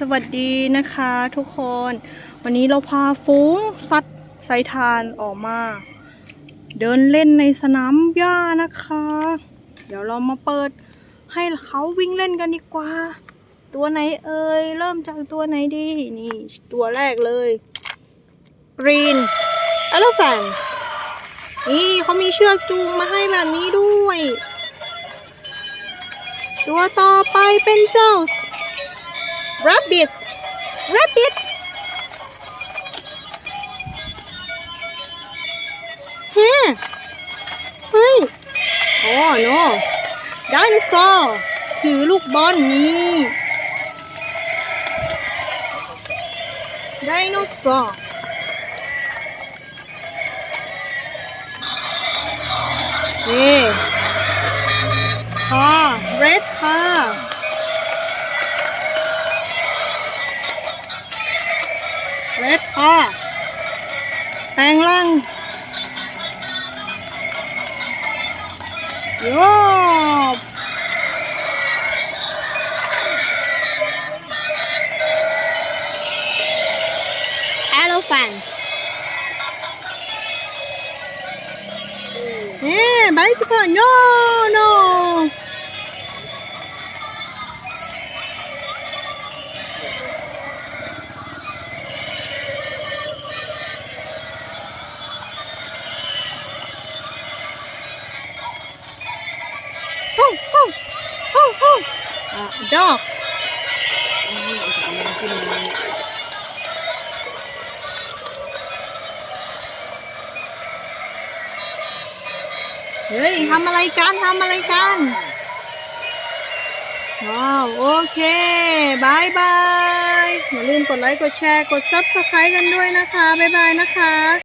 สวัสดีนะคะทุกคน วันนี้เราพาฟุ้งสัตว์ไซทานออกมา เดินเล่นในสนามหญ้านะคะ เดี๋ยวเรามาเปิดให้เขาวิ่งเล่นกันดีกว่า ตัวไหนเอ่ยเริ่มจากตัวไหนดี นี่ตัวแรกเลย Green Elephant นี่เขามีเชือกจูงมาให้แบบนี้ด้วย ตัวต่อไปเป็นเจ้า Rabbit Rabbit เฮ้เฮ้ยโอ้ no ไดโนเสาร์ถือลูกบอลนี่ไดโนเสาร์ เรดค่ะแปลงร่างโยบแอโลแฟนเฮ้ไบซิเคิล no no ฮู้ dog เฮ้ยทำอะไรกันทำอะไรกัน ว้าว โอเคบายบาย อย่าลืมกดไลค์ กดแชร์ กด subscribe กันด้วยนะคะ บ๊ายบายนะคะ